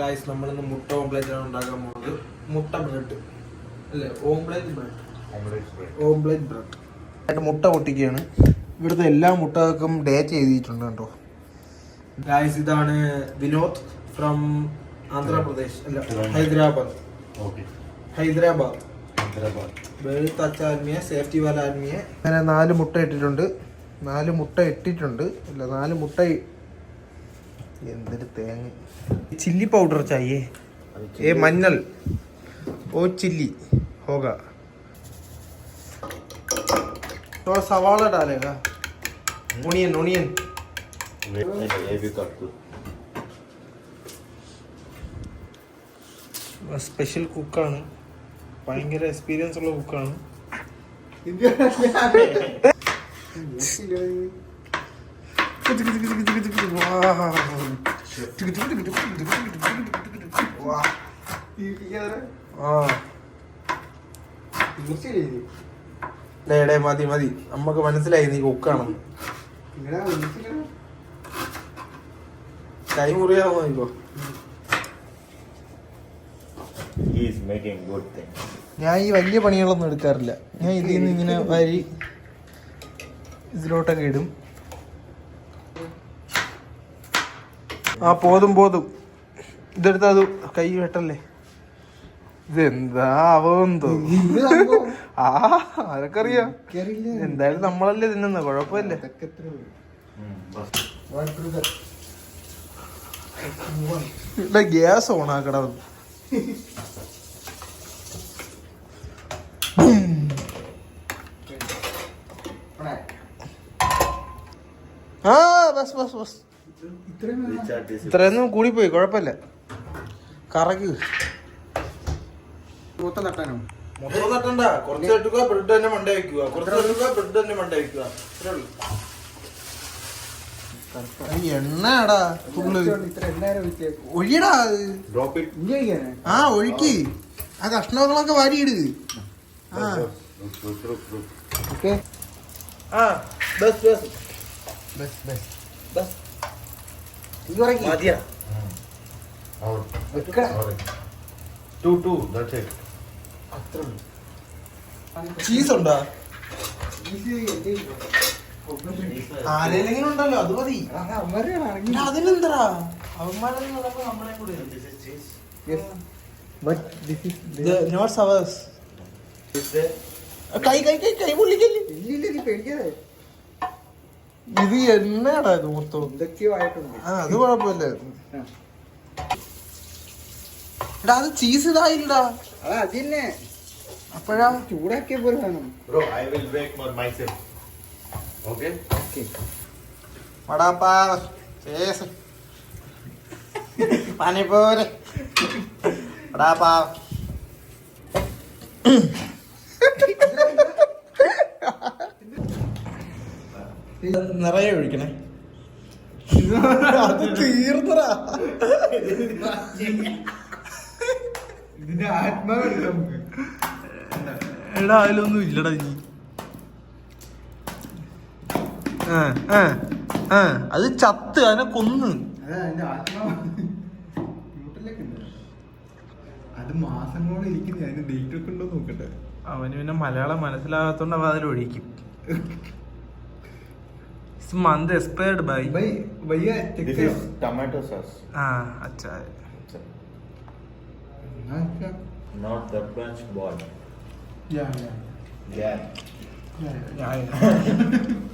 Guys നമ്മളിന്ന് മുട്ട ഓംപ്ലേറ്റ് ആണ് ഉണ്ടാക്കാൻ പോകുന്നത്. മുട്ട ബ്രെഡ്. അല്ലേ? Omelette bread. Omelette bread. ആയിട്ട് മുട്ട പൊട്ടിക്കുകയാണ്. ഇവിടുത്തെ എല്ലാ മുട്ടകൾക്കും ഡേറ്റ് എഴുതിയിട്ടുണ്ട് കേട്ടോ. ഗായ്സ് ഇതാണ് വിനോദ് ഫ്രം ആന്ധ്രാപ്രദേശ്. അല്ല ഹൈദരാബാദ്. ഹൈദരാബാദ്. വെളുത്ത അച്ച സേഫ്റ്റി വാല ആദ്മിയെ അങ്ങനെ നാല് മുട്ട ഇട്ടിട്ടുണ്ട്. നാല് മുട്ട ഇട്ടിട്ടുണ്ട്. അല്ല നാല് മുട്ട എന്തൊരു തേങ്ങ ചില്ലി പൗഡർ ചായേ ഏ മഞ്ഞൾ ഓ ചില്ലി ഹോഗ तो सवाल डालेगा ओनियन ओनियन സ്പെഷ്യൽ കുക്കാണ് ഭയങ്കര എക്സ്പീരിയൻസ് ഉള്ള കുക്കാണ് ഡേ മതി മതി. നമ്മക്ക് മനസ്സിലായി നീ കൊക്കാണെന്ന്. കൈ മുറിയാമോ ഇപ്പോ. ഞാൻ ഈ വലിയ പണികളൊന്നും എടുക്കാറില്ല. ഞാൻ ഇതിൽ നിന്ന് ഇങ്ങനെ വരി ഇതിലോട്ടൊക്കെ ഇടും. ആ പോതും പോതും. ഇതെടുത്ത് അത് കൈ വെട്ടല്ലേ? ഇതെന്താ അവന്തോ ആ ആരൊക്കറിയാം? അറിയാം എന്തായാലും നമ്മളല്ലേ തിന്നുന്ന കൊഴപ്പല്ലേ ഗ്യാസ് ഓൺ ആക്കട ആ ബസ് ബസ് ബസ്. ഇത്രയൊന്നും കൂടിപ്പോയി കുഴപ്പമില്ല. കറക്ക് മൊത്തം തട്ടാനോ? മൊത്തം തട്ടണ്ട. കുറച്ച് തട്ടുക ബ്രെഡ് തന്നെ മണ്ട വയ്ക്കുക കുറച്ച് തട്ടുക ബ്രെഡ് തന്നെ മണ്ട വയ്ക്കുക എണ്ണടാ ഒഴിയടാ ആ ഒഴുക്കി. ആ കഷ്ണങ്ങളൊക്കെ വാരിയിട്. ആ. ഓക്കെ. ബസ് ബസ്. ബസ് ബസ്. മതിയാ. Two, two. That's it. അത്രേ. ചീസ് ഉണ്ടോ? ആരെങ്കിലും ഉണ്ടല്ലോ അത് മതി. അതാ അവന്മാരാണ് ഇറങ്ങി. പിന്നെ അതിനെന്തരാ അവന്മാരെന്ന് പറയുമ്പോ നമ്മളെ കൂടെ? കൈ കൈ കൈ കൈ പൊള്ളിക്കല്ലേ ഇല്ലില്ല, നീ പേടിക്കാതെ. ഇത് എന്നാടാ ഇത് മൊത്തം. എന്തൊക്കെയോ ആയിട്ടുണ്ട് ആ അത് കുഴപ്പമില്ല. എടാ അത് ചീസ് ഇതായില്ലടാ. അതാ അത് തന്നെ അപ്പോഴാ? ചൂടാക്കിയ പോലെ വേണം. പോലെ for myself. Okay? Okay vada pav chase panipuri vada pav നിറയെ ഒഴിക്കണേ. അത് തീർന്നടാ. ഇതിന്റെ ആത്മാവില്ല നമുക്ക്. എടാ അതിലൊന്നും ഇല്ലടാ നീ അത് ചത്ത് അതിനെ കൊന്ന്. അതാ മാസങ്ങളോളം ഇരിക്കുന്ന അതിന് ഡേറ്റ് ഒക്കെ ഉണ്ടോ നോക്കട്ടെ. അവന് പിന്നെ മലയാളം മനസ്സിലാകാത്തോണ്ട് അവ അതിൽ ഒഴിക്കും मंद एक्सपायर्ड भाई भाई भैया दिस इज़ टोमेटो सॉस हाँ अच्छा है नॉट द क्रंच बॉल या या या या